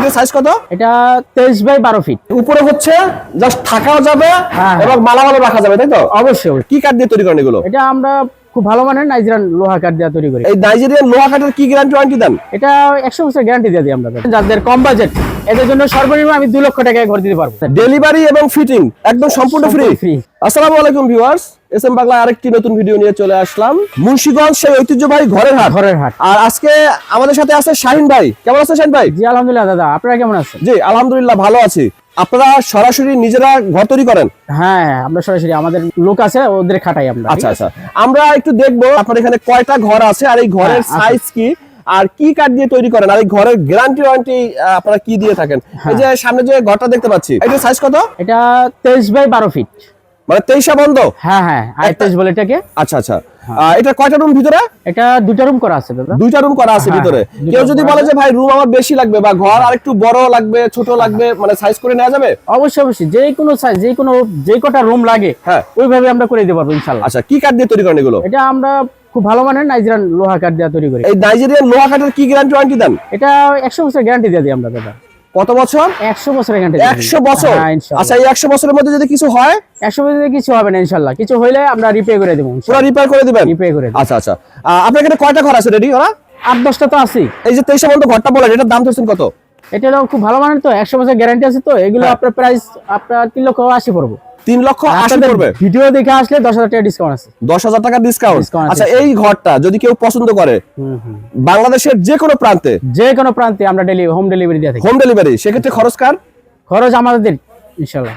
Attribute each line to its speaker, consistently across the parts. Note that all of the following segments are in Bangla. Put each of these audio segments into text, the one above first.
Speaker 1: এটা সাইজ কত?
Speaker 2: এটা তেইশ বাই বারো ফিট
Speaker 1: উপরে হচ্ছে জাস্ট থাকাও যাবে
Speaker 2: হ্যাঁ।
Speaker 1: এবং মালামাল রাখা যাবে তাই তো?
Speaker 2: অবশ্যই।
Speaker 1: কি কাঠ দিয়ে তৈরি করেন এগুলো?
Speaker 2: এটা আমরা খুব ভালো মানের নাইজেরিয়ান লোহা কাঠ দিয়ে তৈরি করি।
Speaker 1: এই নাইজেরিয়ান লোহা কাঠের কি গ্যারান্টি ওয়ারেন্টি দেন?
Speaker 2: এটা একশো বছর গ্যারান্টি দিয়ে দিই আমরা। যাদের কম বাজেট এদের জন্য সর্বনিম্ন আমি দুই লক্ষ টাকায় ঘর দিতে পারব।
Speaker 1: ডেলিভারি এবং ফিটিং একদম সম্পূর্ণ ফ্রি আসসালামু আলাইকুম ভিউয়ার্স এস এম বাংলা আরেকটি নতুন ভিডিও নিয়ে চলে আসলাম। মুন্সিগঞ্জ সেই ঐতিহ্যবাহী ঘরের হাট।
Speaker 2: ঘরের হাট।
Speaker 1: আর আজকে আমাদের সাথে আছে শাহিন ভাই। কেমন আছেন শাহিন ভাই?
Speaker 2: জি আলহামদুলিল্লাহ দাদা আপনারা কেমন আছেন?
Speaker 1: জি আলহামদুলিল্লাহ ভালো আছি। আপনারা সরাসরি নিজেরা ঘর তৈরি করেন?
Speaker 2: হ্যাঁ হ্যাঁ, আমরা সরাসরি আমাদের লোক আছে ওদের খাটাই আমরা।
Speaker 1: আচ্ছা আচ্ছা। আমরা একটু দেখব আপনার এখানে কয়টা ঘর আছে আর এই ঘরের
Speaker 2: হ্যাঁ,
Speaker 1: সাইজ কি? আর কি কাঠ দিয়ে তৈরি করেন? আর এই ঘরের গ্যারান্টি ওয়ারেন্টি আপনারা কি দিয়ে থাকেন?
Speaker 2: হ্যাঁ।
Speaker 1: এই যে সামনে যে ঘরটা দেখতে পাচ্ছি এটা সাইজ কত?
Speaker 2: এটা তেইশ বাই বারো ফিট
Speaker 1: মানে তেইশা বন্ধ?
Speaker 2: হ্যাঁ হ্যাঁ আইতেশ বলে এটাকে।
Speaker 1: আচ্ছা আচ্ছা। এটা কয়টা রুম ভিতরে?
Speaker 2: এটা দুটা রুম করা আছে দাদা।
Speaker 1: দুইটা রুম করা আছে
Speaker 2: হ্যাঁ,
Speaker 1: ভিতরে।
Speaker 2: হ্যাঁ,
Speaker 1: কেউ যদি বলে যে ভাই রুম আমার বেশি লাগবে বা ঘর আর একটু বড় লাগবে ছোট লাগবে মানে সাইজ করে নেওয়া যাবে?
Speaker 2: অবশ্যই অবশ্যই। যে কোনো সাইজ যে কোনো যে কটা রুম লাগে
Speaker 1: হ্যাঁ।
Speaker 2: ওইভাবে আমরা করে দিতে পারব ইনশাল্লাহ
Speaker 1: আচ্ছা কি কাঠ দিয়ে তৈরি করেন এগুলো?
Speaker 2: এটা আমরা খুব ভালো মানের নাইজেরিয়ান লোহা কাঠ দিয়ে তৈরি করি।
Speaker 1: এই নাইজেরিয়ান লোহা কাঠের কি গ্যারান্টি ওয়ারেন্টি দেন?
Speaker 2: এটা একশো বছর গ্যারান্টি দিয়ে দিই আমরা দাদা।
Speaker 1: কত বছর?
Speaker 2: একশো বছরের গ্যারান্টি
Speaker 1: একশো বছর? আচ্ছা এই একশো বছরের মধ্যে যদি কিছু হয়?
Speaker 2: একশো বছরে কিছু হবে না ইনশাল্লাহ। কিছু হইলে আমরা রিপেয়ার করে দেবো
Speaker 1: পুরো রিপেয়ার করে দিবেন?
Speaker 2: রিপে করে
Speaker 1: আচ্ছা আচ্ছা। আপনার এখানে কয়টা ঘর আছে রেডি ওরা?
Speaker 2: আট দশটা তো আছেই।
Speaker 1: এই যে তেইশে বন্ধ ঘরটা বলেন এটার দাম ধরছেন কত?
Speaker 2: এটা খুব ভালো মানের তো একশো বছর গ্যারান্টি আছে তো এগুলো
Speaker 1: হ্যাঁ।
Speaker 2: আপনার প্রাইস আপনার তিন লক্ষ আশি পড়ব।
Speaker 1: তিন লক্ষ আশি পড়বে।
Speaker 2: ভিডিও দেখে আসলে দশ হাজার টাকা ডিসকাউন্ট আছে।
Speaker 1: দশ হাজার টাকা ডিসকাউন্ট আচ্ছা এই ঘরটা যদি কেউ পছন্দ করে বাংলাদেশের যে কোনো প্রান্তে
Speaker 2: যে কোনো প্রান্তে আমরা ডেলি হোম ডেলিভারি দিয়ে থাকি।
Speaker 1: হোম ডেলিভারি সেক্ষেত্রে খরচ কার?
Speaker 2: খরচ আমাদের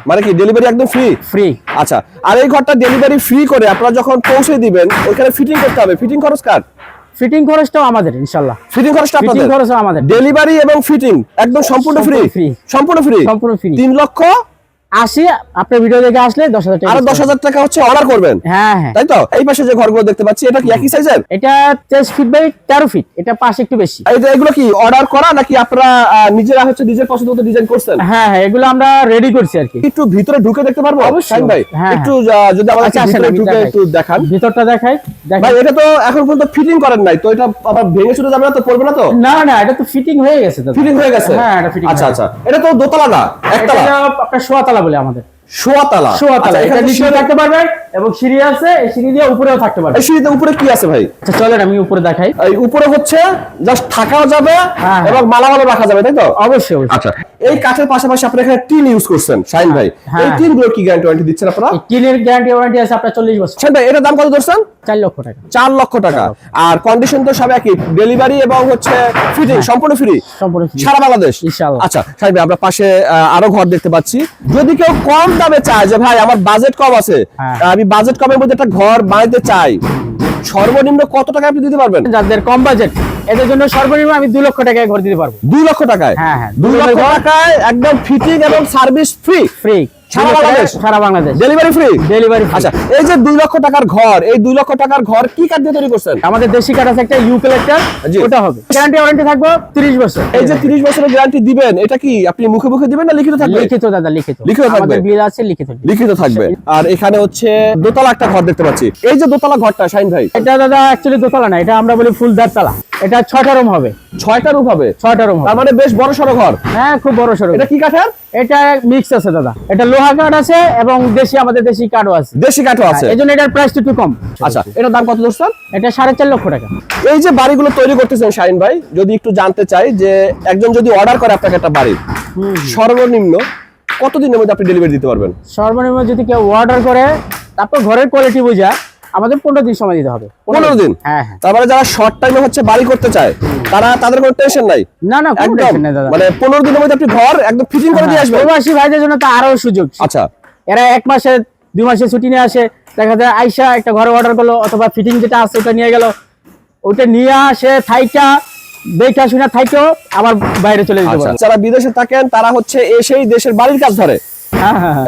Speaker 1: মানে কি ডেলিভারি একদম ফ্রি
Speaker 2: ফ্রি
Speaker 1: আচ্ছা আর এই ঘরটা ডেলিভারি ফ্রি করে আপনারা যখন পৌঁছে দিবেন ওইখানে ফিটিং করতে হবে। ফিটিং খরচ কার?
Speaker 2: ফিটিং খরচটাও আমাদের ইনশাল্লাহ।
Speaker 1: ফিটিং খরচটা
Speaker 2: ফিটিং
Speaker 1: আপনাদের?
Speaker 2: আমাদের।
Speaker 1: ডেলিভারি এবং ফিটিং একদম সম্পূর্ণ ফ্রি
Speaker 2: সম্পূর্ণ
Speaker 1: সম্পূর্ণ ফ্রি
Speaker 2: সম্পূর্ণ ফ্রি
Speaker 1: তিন লক্ষ
Speaker 2: আসি আপনার ভিডিও দেখে আসলে দশ হাজার টাকা
Speaker 1: আরও দশ হাজার টাকা হচ্ছে অর্ডার করবেন।
Speaker 2: হ্যাঁ হ্যাঁ।
Speaker 1: তাই তো? এই পাশে যে ঘরগুলো দেখতে পাচ্ছি এটা কি একই সাইজের
Speaker 2: এটা তেইশ ফিট বাই তেরো ফিট এটা পাশে একটু বেশি।
Speaker 1: এগুলো কি অর্ডার করা নাকি আপনারা নিজেরা হচ্ছে নিজের পছন্দ মতো ডিজাইন করছেন?
Speaker 2: হ্যাঁ হ্যাঁ এগুলো আমরা রেডি করছি আর কি।
Speaker 1: একটু ভিতরে ঢুকে দেখতে পারব?
Speaker 2: অবশ্যই।
Speaker 1: ভাই
Speaker 2: হ্যাঁ,
Speaker 1: একটু যদি আমাদের
Speaker 2: আচ্ছা,
Speaker 1: ভিতরে ঢুকে একটু দেখান।
Speaker 2: ভিতরটা দেখাই
Speaker 1: ভাই এটা তো এখন পর্যন্ত ফিটিং করেন নাই তো এটা আবার ভেঙে চুরে যাবে না তো পড়বে না তো?
Speaker 2: না না এটা তো ফিটিং হয়ে গেছে
Speaker 1: ফিটিং হয়ে গেছে?
Speaker 2: হ্যাঁ এটা ফিটিং
Speaker 1: আচ্ছা আচ্ছা। এটা তো দোতলা না একতলা?
Speaker 2: আপনার শোয়াতলা বলে আমাদের।
Speaker 1: শোয়াতলা।
Speaker 2: শোয়াতলা
Speaker 1: আচ্ছা,
Speaker 2: এটা নিচেও থাকতে পারবে এবং সিঁড়ি আছে এই সিঁড়ি দিয়ে উপরেও থাকতে পারবে।
Speaker 1: এই সিঁড়িতে উপরে কি আছে ভাই?
Speaker 2: আচ্ছা চলেন আমি উপরে দেখাই।
Speaker 1: এই উপরে হচ্ছে জাস্ট থাকাও যাবে
Speaker 2: হ্যাঁ,
Speaker 1: এবং মালামালও রাখা যাবে তাই তো?
Speaker 2: অবশ্যই অবশ্যই।
Speaker 1: আচ্ছা এই কাঠের পাশাপাশি আপনারা এখানে টিন ইউজ করছেন শাহিন ভাই।
Speaker 2: হ্যাঁ।
Speaker 1: এই টিনগুলো কি গ্যারান্টি ওয়ারেন্টি দিচ্ছেন আপনারা?
Speaker 2: টিনের গ্যারান্টি ওয়ারেন্টি আছে আপনার চল্লিশ বছর।
Speaker 1: শাহিন ভাই এটার দাম কত ধরছেন?
Speaker 2: চার লক্ষ টাকা।
Speaker 1: চার লক্ষ টাকা। আর কন্ডিশন তো সব একই ডেলিভারি এবং হচ্ছে ফিটিং সম্পূর্ণ ফ্রি
Speaker 2: সম্পূর্ণ free।
Speaker 1: সারা বাংলাদেশ?
Speaker 2: ইনশাআল্লাহ।
Speaker 1: আচ্ছা সাহেব আমরা পাশে আরও ঘর দেখতে পাচ্ছি। যদি কেউ কম দামে চায় যে ভাই আমার বাজেট কম আছে।
Speaker 2: হ্যাঁ।
Speaker 1: আমি বাজেট কমের মধ্যে একটা ঘর বানাইতে চাই। সর্বনিম্ন কত টাকা আপনি দিতে পারবেন?
Speaker 2: যাদের কম বাজেট এদের জন্য সর্বনিম্ন আমি দুই লক্ষ টাকায় ঘর দিতে পারব।
Speaker 1: দুই লক্ষ টাকায়?
Speaker 2: হ্যাঁ, হ্যাঁ।
Speaker 1: দুই লক্ষ টাকায় একদম ফিটিং এবং সার্ভিস ফ্রি
Speaker 2: ফ্রি
Speaker 1: সারা বাংলাদেশ?
Speaker 2: সারা বাংলাদেশ।
Speaker 1: ডেলিভারি ফ্রি
Speaker 2: ডেলিভারি
Speaker 1: আচ্ছা এই যে দুই লক্ষ টাকার ঘর এই দুই লক্ষ টাকার ঘর কি কাঠ দিয়ে তৈরি করছেন?
Speaker 2: আমাদের দেশি কাঠ আছে একটা ইউ ওটা হবে। গ্যারান্টি ওয়ারেন্টি থাকব 30 বছর।
Speaker 1: এই যে তিরিশ বছরের গ্যারান্টি দিবেন এটা কি আপনি মুখে মুখে দিবেন না লিখিত থাকবে?
Speaker 2: লিখিত দাদা লিখিত।
Speaker 1: লিখিত থাকবে?
Speaker 2: আমাদের বিল আছে লিখিত
Speaker 1: লিখিত থাকবে। আর এখানে হচ্ছে দোতলা একটা ঘর দেখতে পাচ্ছি। এই যে দোতলা ঘরটা শাহিন ভাই।
Speaker 2: এটা দাদা অ্যাকচুয়ালি দোতলা না এটা আমরা বলি ফুল তালা। এটা ছয়টা রুম হবে।
Speaker 1: ছয়টা রুম হবে?
Speaker 2: ছয়টা রুম
Speaker 1: তার মানে বেশ বড় সড়ো ঘর?
Speaker 2: হ্যাঁ খুব বড় সড়ো
Speaker 1: এটা কি কাঠের?
Speaker 2: এটা মিক্স আছে দাদা। এটা লোহা কাঠ আছে এবং দেশি আমাদের দেশি কাঠও আছে।
Speaker 1: দেশি কাঠও আছে?
Speaker 2: এই জন্য এটার প্রাইস একটু কম।
Speaker 1: আচ্ছা এটার দাম কত দোস্তান
Speaker 2: এটা সাড়ে চার লক্ষ টাকা।
Speaker 1: এই যে বাড়িগুলো তৈরি করতেছেন শাহিন ভাই যদি একটু জানতে চাই যে একজন যদি অর্ডার করে আপনাকে একটা বাড়ি সর্বনিম্ন কতদিনের মধ্যে আপনি ডেলিভারি দিতে পারবেন?
Speaker 2: সর্বনিম্ন যদি কেউ অর্ডার করে তারপর ঘরের কোয়ালিটি বোঝা আমাদের পনেরো দিন সময় দিতে হবে।
Speaker 1: পনেরো দিন?
Speaker 2: হ্যাঁ হ্যাঁ।
Speaker 1: তারপরে যারা শর্ট টাইমে হচ্ছে বাড়ি করতে চায় তারা তাদের কোনো টেনশন নাই?
Speaker 2: না না
Speaker 1: একদম। মানে পনেরো দিনের মধ্যে আপনি ঘর একদম ফিটিং করে দিয়ে আসবেন।
Speaker 2: প্রবাসী ভাইদের জন্য তো আরও সুযোগ।
Speaker 1: আচ্ছা।
Speaker 2: এরা এক মাসে দুই মাসে ছুটি নিয়ে আসে দেখা যায় আইসা একটা ঘরে অর্ডার করল অথবা ফিটিং যেটা আছে ওটা নিয়ে গেল। ওটা নিয়ে আসে থাইকা দেখা শুনে থাইকেও আবার বাইরে চলে যেতে
Speaker 1: আচ্ছা
Speaker 2: পারে।
Speaker 1: যারা বিদেশে থাকেন তারা হচ্ছে এসেই দেশের বাড়ির কাজ ধরে।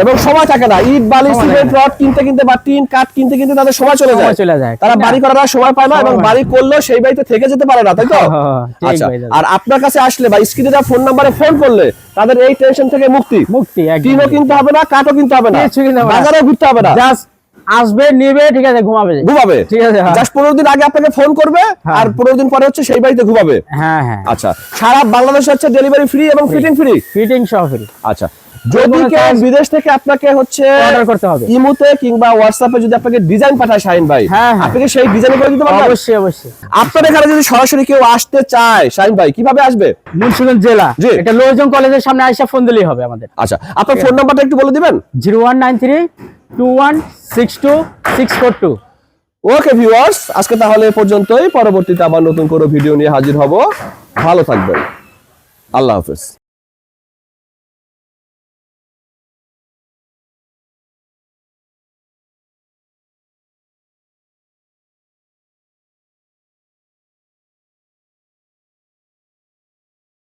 Speaker 1: এবং সময় থাকে না। ইট বালি সিমেন্ট রড কিনতে কিনতে বা টিন কাঠ কিনতে কিনতে তাদের সময় চলে যায়।
Speaker 2: চলে যায়।
Speaker 1: তারা বাড়ি করার সময় পায় না এবং বাড়ি করলেও সেই বাড়িতে থেকে যেতে পারে না তাই তো?
Speaker 2: হ্যাঁ,
Speaker 1: আচ্ছা আর আপনার কাছে আসলে বা স্ক্রিনে যা ফোন নাম্বারে ফোন করলে তাদের এই টেনশন থেকে মুক্তি।
Speaker 2: মুক্তি
Speaker 1: টিনও কিনতে হবে না কাঠও কিনতে হবে না। বাজারেও ঘুরতে হবে না।
Speaker 2: জাস্ট আসবে নিবে ঠিক আছে ঘুমাবে।
Speaker 1: ঘুমাবে।
Speaker 2: ঠিক আছে, হ্যাঁ।
Speaker 1: জাস্ট পনেরো দিন আগে আপনাকে ফোন করবে
Speaker 2: হ্যাঁ।
Speaker 1: আর পনেরো দিন পরে হচ্ছে সেই বাড়িতে ঘুমাবে।
Speaker 2: হ্যাঁ হ্যাঁ।
Speaker 1: আচ্ছা সারা বাংলাদেশে হচ্ছে ডেলিভারি ফ্রি এবং ফিটিং ফ্রি
Speaker 2: ফিটিং সহ ফ্রি
Speaker 1: আচ্ছা যদি কেউ বিদেশ থেকে আপনাকে হচ্ছে
Speaker 2: অর্ডার করতে হবে।
Speaker 1: ইমুতে কিংবা হোয়াটসঅ্যাপে যদি আপনাকে ডিজাইন পাঠায় শাহিন ভাই
Speaker 2: হ্যাঁ, হ্যাঁ।
Speaker 1: আপনি কি সেই ডিজাইন করে দিতে পারবেন?
Speaker 2: অবশ্যই অবশ্যই।
Speaker 1: আপনার এখানে যদি সরাসরি কেউ আসতে চায় শাহিন ভাই কীভাবে আসবে?
Speaker 2: মুন্সিগঞ্জ জেলা। এটা লোহজং কলেজের সামনে আইসা ফোন দিলেই হবে আমাদের।
Speaker 1: আচ্ছা আপনার ফোন নাম্বারটা একটু বলে দিবেন?
Speaker 2: Zero one nine three two one six two six four two.
Speaker 1: Okay viewers আজকে তাহলে পর্যন্তই। পরবর্তীতে আবার নতুন কোনো ভিডিও নিয়ে হাজির হব। ভালো থাকবেন। আল্লাহ হাফেজ।